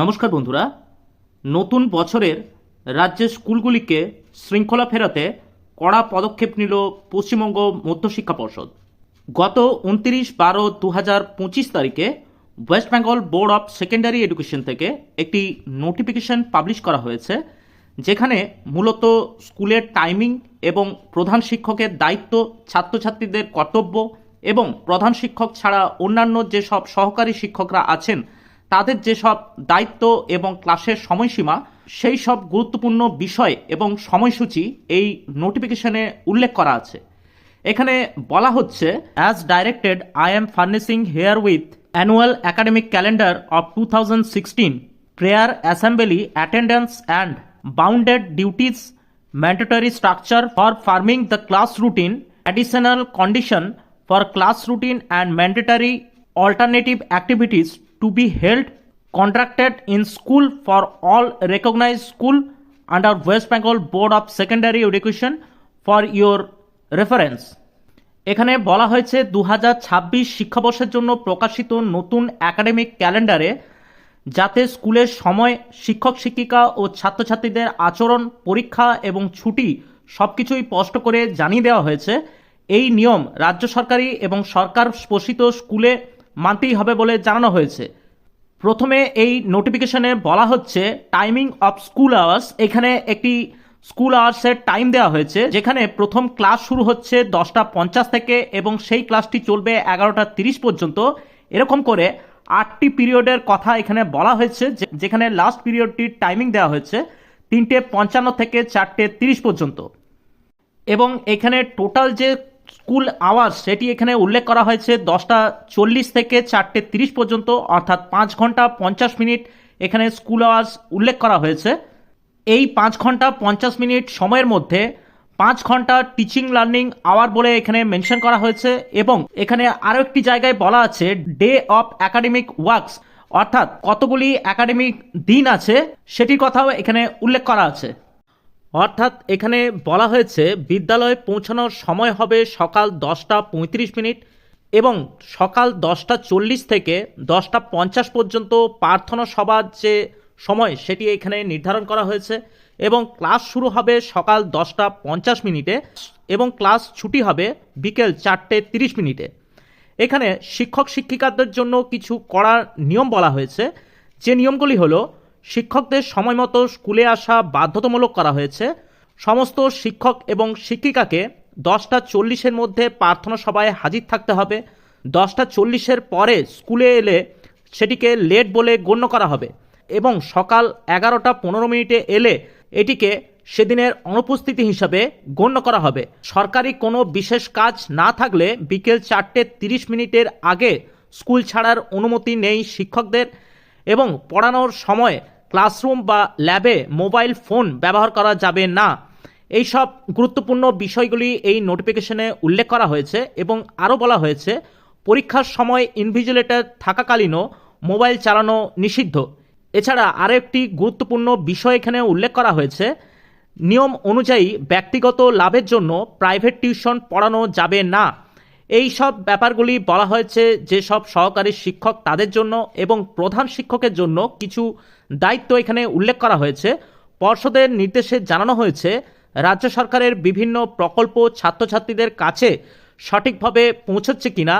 নমস্কার বন্ধুরা। নতুন বছরের রাজ্যের স্কুলগুলিকে শৃঙ্খলা ফেরাতে কড়া পদক্ষেপ নিল পশ্চিমবঙ্গ মধ্যশিক্ষা পর্ষদ। গত উনত্রিশ বারো দু হাজার পঁচিশ তারিখে West Bengal Board of Secondary Education থেকে একটি নোটিফিকেশন পাবলিশ করা হয়েছে, যেখানে মূলত স্কুলের টাইমিং এবং প্রধান শিক্ষকের দায়িত্ব, ছাত্রছাত্রীদের কর্তব্য এবং প্রধান শিক্ষক ছাড়া অন্যান্য যেসব সহকারী শিক্ষকরা আছেন তাদের যেসব দায়িত্ব এবং ক্লাসের সময়সীমা, সেই সব গুরুত্বপূর্ণ বিষয় এবং সময়সূচি এই নোটিফিকেশনে উল্লেখ করা আছে। এখানে বলা হচ্ছে as directed I am furnishing here with annual academic calendar of two thousand sixteen prayer assembly attendance and bounded duties mandatory structure for farming the class routine, additional condition for class routine, and mandatory alternative activities to be held contracted in school for all recognized school under west bengal board of secondary education for your reference. এখানে বলা হয়েছে দু হাজার ছাব্বিশ শিক্ষাবর্ষের জন্য প্রকাশিত নতুন academic ক্যালেন্ডারে যাতে স্কুলের সময় শিক্ষক, শিক্ষিকা ও ছাত্রছাত্রীদের আচরণ, পরীক্ষা এবং ছুটি সব কিছুই স্পষ্ট করে জানিয়ে দেওয়া হয়েছে। এই নিয়ম রাজ্য সরকারি এবং সরকার পোষিত স্কুলে মানতেই হবে বলে জানানো হয়েছে। প্রথমে এই নোটিফিকেশনে বলা হচ্ছে টাইমিং অফ স্কুল আওয়ার্স এখানে একটি স্কুল আওয়ার্সের টাইম দেওয়া হয়েছে, যেখানে প্রথম ক্লাস শুরু হচ্ছে দশটা পঞ্চাশ থেকে এবং সেই ক্লাসটি চলবে এগারোটা তিরিশ পর্যন্ত। এরকম করে আটটি পিরিয়ডের কথা এখানে বলা হয়েছে যেখানে লাস্ট পিরিয়ডটির টাইমিং দেওয়া হয়েছে তিনটে পঞ্চান্ন থেকে চারটে তিরিশ পর্যন্ত। এবং এখানে টোটাল যে স্কুল আওয়ার্স সেটি এখানে উল্লেখ করা হয়েছে দশটা চল্লিশ থেকে চারটে তিরিশ পর্যন্ত, অর্থাৎ পাঁচ ঘণ্টা পঞ্চাশ মিনিট এখানে স্কুল আওয়ার্স উল্লেখ করা হয়েছে। এই পাঁচ ঘণ্টা পঞ্চাশ মিনিট সময়ের মধ্যে পাঁচ ঘণ্টা টিচিং লার্নিং আওয়ার বলে এখানে মেনশন করা হয়েছে এবং এখানে আরও একটি জায়গায় বলা আছে ডে অফ একাডেমিক ওয়ার্কস অর্থাৎ কতগুলি একাডেমিক দিন আছে সেটির কথাও এখানে উল্লেখ করা আছে। অর্থাৎ এখানে বলা হয়েছে বিদ্যালয়ে পৌঁছানোর সময় হবে সকাল দশটা পঁয়ত্রিশ মিনিট এবং সকাল দশটা চল্লিশ থেকে দশটা পঞ্চাশ পর্যন্ত প্রার্থনা সভার যে সময় সেটি এখানে নির্ধারণ করা হয়েছে এবং ক্লাস শুরু হবে সকাল দশটা পঞ্চাশ মিনিটে এবং ক্লাস ছুটি হবে বিকেল চারটে তিরিশ মিনিটে। এখানে শিক্ষক শিক্ষিকাদের জন্য কিছু করার নিয়ম বলা হয়েছে। যে নিয়মগুলি হলো শিক্ষকদের সময় মতো স্কুলে আসা বাধ্যতামূলক করা হয়েছে। সমস্ত শিক্ষক এবং শিক্ষিকাকে দশটা চল্লিশের মধ্যে প্রার্থনা সভায় হাজির থাকতে হবে। দশটা চল্লিশের পরে স্কুলে এলে সেটিকে লেট বলে গণ্য করা হবে এবং সকাল এগারোটা পনেরো মিনিটে এলে এটিকে সেদিনের অনুপস্থিতি হিসাবে গণ্য করা হবে। সরকারি কোনো বিশেষ কাজ না থাকলে বিকেল চারটে তিরিশ মিনিটের আগে স্কুল ছাড়ার অনুমতি নেই শিক্ষকদের এবং পড়ানোর সময় ক্লাসরুম বা ল্যাবে মোবাইল ফোন ব্যবহার করা যাবে না। এই সব গুরুত্বপূর্ণ বিষয়গুলি এই নোটিফিকেশনে উল্লেখ করা হয়েছে এবং আরও বলা হয়েছে, পরীক্ষার সময় ইনভিজিলেটর থাকাকালীনও মোবাইল চালানো নিষিদ্ধ। এছাড়া আরও একটি গুরুত্বপূর্ণ বিষয় এখানে উল্লেখ করা হয়েছে, নিয়ম অনুযায়ী ব্যক্তিগত লাভের জন্য প্রাইভেট টিউশন পড়ানো যাবে না। এই সব ব্যাপারগুলি বলা হয়েছে যে সব সহকারী শিক্ষক তাদের জন্য এবং প্রধান শিক্ষকের জন্য কিছু দায়িত্ব এখানে উল্লেখ করা হয়েছে। পর্ষদের নির্দেশে জানানো হয়েছে, রাজ্য সরকারের বিভিন্ন প্রকল্প ছাত্রছাত্রীদের কাছে সঠিকভাবে পৌঁছচ্ছে কিনা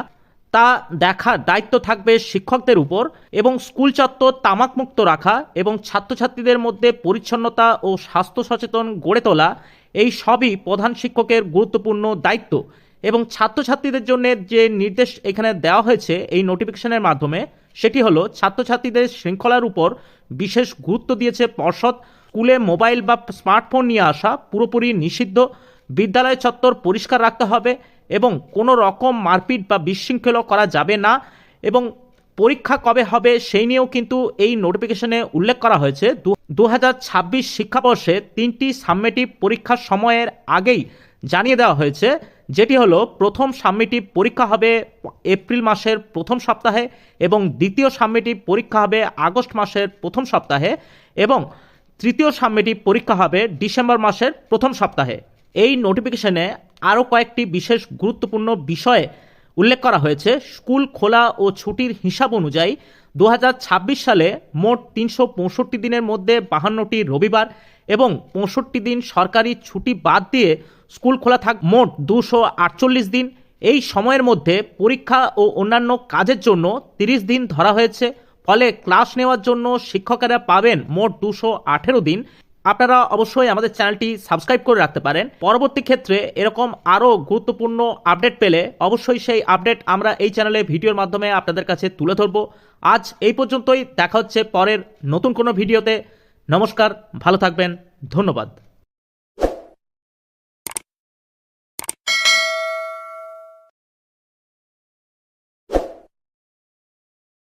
তা দেখার দায়িত্ব থাকবে শিক্ষকদের উপর এবং স্কুল চত্বর তামাকমুক্ত রাখা এবং ছাত্রছাত্রীদের মধ্যে পরিচ্ছন্নতা ও স্বাস্থ্য সচেতন গড়ে তোলা, এই সবই প্রধান শিক্ষকের গুরুত্বপূর্ণ দায়িত্ব। এবং ছাত্রছাত্রীদের জন্য যে নির্দেশ এখানে দেওয়া হয়েছে এই নোটিফিকেশনের মাধ্যমে, সেটি হলো ছাত্রছাত্রীদের শৃঙ্খলার উপর বিশেষ গুরুত্ব দিয়েছে পর্ষদ। স্কুলে মোবাইল বা স্মার্টফোন নিয়ে আসা পুরোপুরি নিষিদ্ধ। বিদ্যালয় চত্বর পরিষ্কার রাখতে হবে এবং কোনো রকম মারপিট বা বিশৃঙ্খলা করা যাবে না এবং পরীক্ষা কবে হবে সেই নিয়েও কিন্তু এই নোটিফিকেশনে উল্লেখ করা হয়েছে। দু হাজার ছাব্বিশ শিক্ষাবর্ষে তিনটি সাবমেটিভ পরীক্ষার সময়ের আগেই জানিয়ে দেওয়া হয়েছে যেটি হলো প্রথম সাবমেটিভ পরীক্ষা হবে এপ্রিল মাসের প্রথম সপ্তাহে এবং দ্বিতীয় সাবমেটিভ পরীক্ষা হবে আগস্ট মাসের প্রথম সপ্তাহে এবং তৃতীয় সাবমেটিভ পরীক্ষা হবে ডিসেম্বর মাসের প্রথম সপ্তাহে। এই নোটিফিকেশনে আরও কয়েকটি বিশেষ গুরুত্বপূর্ণ বিষয়ে উল্লেখ করা হয়েছে। স্কুল খোলা ও ছুটির হিসাব অনুযায়ী দু হাজার ছাব্বিশ সালে মোট তিনশো পঁয়ষট্টি দিনের মধ্যে বাহান্নটি রবিবার এবং পঁয়ষট্টি দিন সরকারি ছুটি বাদ দিয়ে স্কুল খোলা থাক মোট দুশো আটচল্লিশ দিন। এই সময়ের মধ্যে পরীক্ষা ও অন্যান্য কাজের জন্য তিরিশ দিন ধরা হয়েছে। ফলে ক্লাস নেওয়ার জন্য শিক্ষকেরা পাবেন মোট দুশো আঠেরো দিন। আপনারা অবশ্যই আমাদের চ্যানেলটি সাবস্ক্রাইব করে রাখতে পারেন। পরবর্তী ক্ষেত্রে এরকম আরও গুরুত্বপূর্ণ আপডেট পেলে অবশ্যই সেই আপডেট আমরা এই চ্যানেলে ভিডিওর মাধ্যমে আপনাদের কাছে তুলে ধরবো। আজ এই পর্যন্তই। দেখা হচ্ছে পরের নতুন কোনো ভিডিওতে। নমস্কার, ভালো থাকবেন, ধন্যবাদ।